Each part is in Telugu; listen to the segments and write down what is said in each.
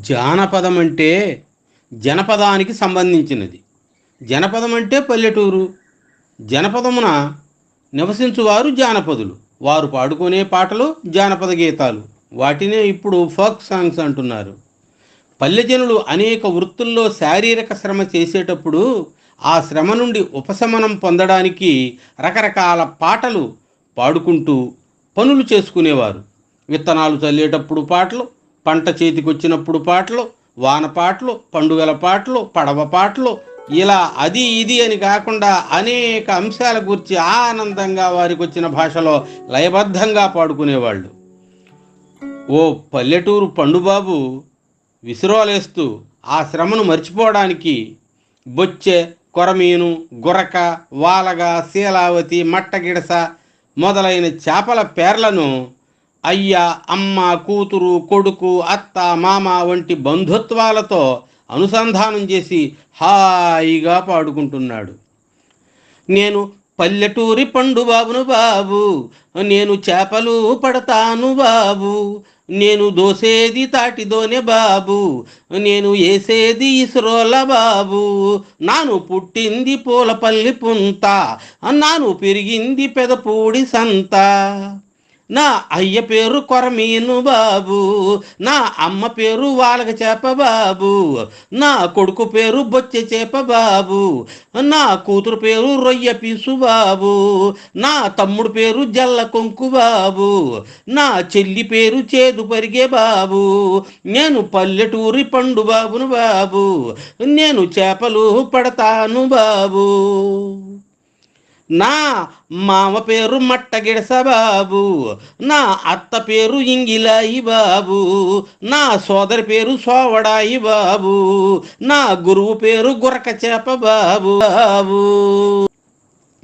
జానపదం అంటే జనపదానికి సంబంధించినది. జనపదం అంటే పల్లెటూరు. జనపదమున నివసించువారు జానపదులు. వారు పాడుకునే పాటలు జానపద గీతాలు. వాటినే ఇప్పుడు ఫోక్ సాంగ్స్ అంటున్నారు. పల్లెజనులు అనేక వృత్తుల్లో శారీరక శ్రమ చేసేటప్పుడు ఆ శ్రమ నుండి ఉపశమనం పొందడానికి రకరకాల పాటలు పాడుకుంటూ పనులు చేసుకునేవారు. విత్తనాలు చల్లేటప్పుడు పాటలు పంట చేతికొచ్చినప్పుడు పాటలు వాన పాటలు పండుగల పాటలు పడవ పాటలు ఇలా అది ఇది అని కాకుండా అనేక అంశాల గురించి ఆనందంగా వారికి వచ్చిన భాషలో లయబద్ధంగా పాడుకునేవాళ్ళు. ఓ పల్లెటూరు పండుబాబు విసురోలేస్తూ ఆ శ్రమను మర్చిపోవడానికి బొచ్చె కొరమీను గురక వాలగ శీలావతి మట్టగిడస మొదలైన చేపల పేర్లను అయ్య అమ్మ కూతురు కొడుకు అత్త మామ వంటి బంధుత్వాలతో అనుసంధానం చేసి హాయిగా పాడుకుంటున్నాడు. నేను పల్లెటూరి పండు బాబును బాబు నేను చేపలు పడతాను బాబు నేను దోసేది తాటిదోనే బాబు నేను వేసేది ఇస్రోల బాబు నాను పుట్టింది పూలపల్లి పుంత నాను పెరిగింది పెదపూడి సంత. నా అయ్య పేరు కొరమీను బాబు నా అమ్మ పేరు వాలక చేప బాబు నా కొడుకు పేరు బొచ్చె చేప బాబు నా కూతురు పేరు రొయ్య పీసు బాబు నా తమ్ముడు పేరు జల్ల కొంకు బాబు నా చెల్లి పేరు చేదు పరిగే బాబు నేను పల్లెటూరి పండు బాబును బాబు నేను చేపలు పడతాను బాబు. నా మామ పేరు మట్టగిడస బాబు నా అత్త పేరు ఇంగిలాయి బాబు నా సోదరి పేరు సోవడాయి బాబు నా గురువు పేరు గురక చేప బాబు బాబు.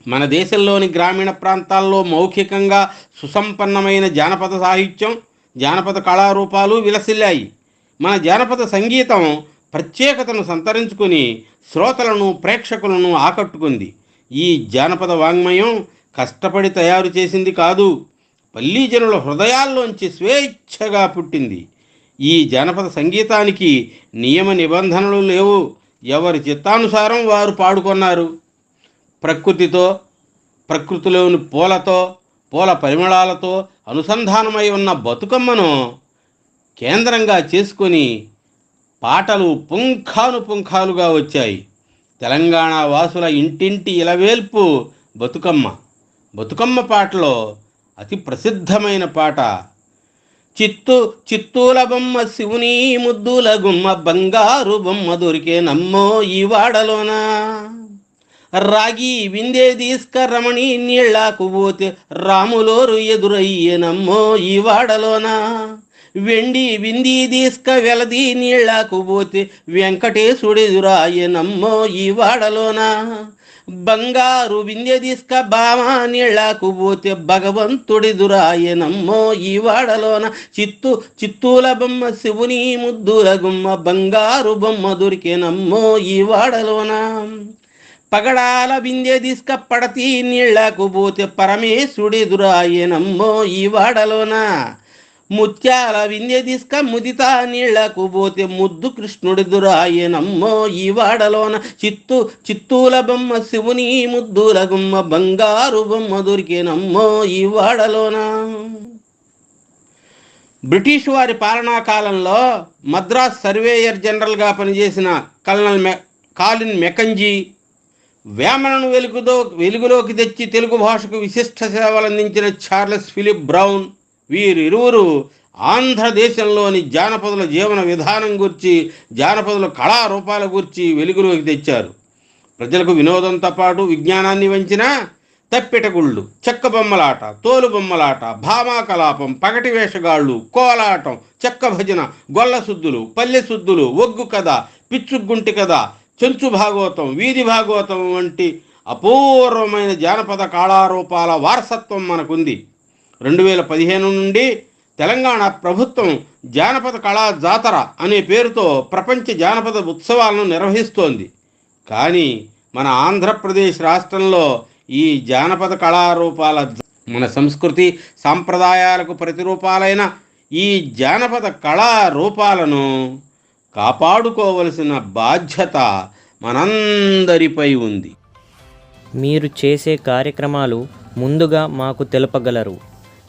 మన దేశంలోని గ్రామీణ ప్రాంతాల్లో మౌఖికంగా సుసంపన్నమైన జానపద సాహిత్యం జానపద కళారూపాలు విలసిల్లాయి. మన జానపద సంగీతం ప్రత్యేకతను సంతరించుకుని శ్రోతలను ప్రేక్షకులను ఆకట్టుకుంది. ఈ జానపద వాంగ్మయం కష్టపడి తయారు చేసింది కాదు పల్లీ జనుల హృదయాల్లోంచి స్వేచ్ఛగా పుట్టింది. ఈ జానపద సంగీతానికి నియమ నిబంధనలు లేవు. ఎవరి చిత్తానుసారం వారు పాడుకున్నారు. ప్రకృతితో ప్రకృతిలోని పూలతో పూల పరిమళాలతో అనుసంధానమై ఉన్న బతుకమ్మను కేంద్రంగా చేసుకొని పాటలు పుంఖాను పుంఖాలుగా వచ్చాయి. తెలంగాణ వాసుల ఇంటింటి ఇలవేల్పు బతుకమ్మ. బతుకమ్మ పాటలో అతి ప్రసిద్ధమైన పాట చిత్తు చిత్తూల బొమ్మ శివుని ముద్దుల గుమ్మ బంగారు బొమ్మ దొరికే నమ్మో ఈ వాడలోన. రాగి విందే తీసుకరమణి నీళ్ళకు పోతే రాములోరు ఎదురయ్యేనమ్మో ఈ వాడలోనా. వెండి వింది తీసుక వెలది నీళ్ళకు పోతే వెంకటేశుడెదురాయనమ్మో ఈ వాడలోనా. బంగారు విందె తీసుక బామ నీళ్ళకు పోతే భగవంతుడెదురాయనమ్మో ఈ వాడలోన. చిత్తు చిత్తూల బొమ్మ శివుని ముద్దుల గుమ్మ బంగారు బొమ్మ దొరికేనమ్మో ఈ వాడలోన. పగడాల బిందె తీసుక పడతీ నీళ్ళకు పోతే పరమేశుడెదురాయనమ్మో ఈ వాడలోన. ముత్యాల వింధ్య తీసుక ముదిత నీళ్ళకు పోతే ముద్దు కృష్ణుడిదురాయనమ్మో ఈ వాడలోన చిత్తు చిత్తూల బొమ్మ శివుని ముద్దుల గుమ్మ బంగారు బొమ్మ దొరికేనమ్మో ఈ వాడలోన. బ్రిటిష్ వారి పాలనా కాలంలో మద్రాస్ సర్వేయర్ జనరల్గా పనిచేసిన కల్నల్ మె కాలిన్ మెకంజీ వేమనను వెలుగుతో వెలుగులోకి తెచ్చి తెలుగు భాషకు విశిష్ట సేవలు అందించిన చార్లెస్ ఫిలిప్ బ్రౌన్ వీరిరువురు ఆంధ్రదేశంలోని జానపదుల జీవన విధానం గురించి జానపదుల కళారూపాల గురించి వెలుగులోకి తెచ్చారు. ప్రజలకు వినోదంతో పాటు విజ్ఞానాన్ని వంచిన తప్పిటగుళ్ళు చెక్క బొమ్మలాట తోలు బొమ్మలాట భామాకలాపం పగటి వేషగాళ్ళు కోలాటం చెక్క భజన గొల్ల సుద్దులు పల్లె సుద్దులు ఒగ్గు కథ పిచ్చుగుంటి కథ చెంచు భాగవతం వీధి భాగవతం వంటి అపూర్వమైన జానపద కళారూపాల వారసత్వం మనకుంది. రెండు వేల పదిహేను నుండి తెలంగాణ ప్రభుత్వం జానపద కళా జాతర అనే పేరుతో ప్రపంచ జానపద ఉత్సవాలను నిర్వహిస్తోంది. కానీ మన ఆంధ్రప్రదేశ్ రాష్ట్రంలో ఈ జానపద కళారూపాల మన సంస్కృతి సాంప్రదాయాలకు ప్రతిరూపాలైన ఈ జానపద కళారూపాలను కాపాడుకోవలసిన బాధ్యత మనందరిపై ఉంది. మీరు చేసే కార్యక్రమాలు ముందుగా మాకు తెలుపగలరు.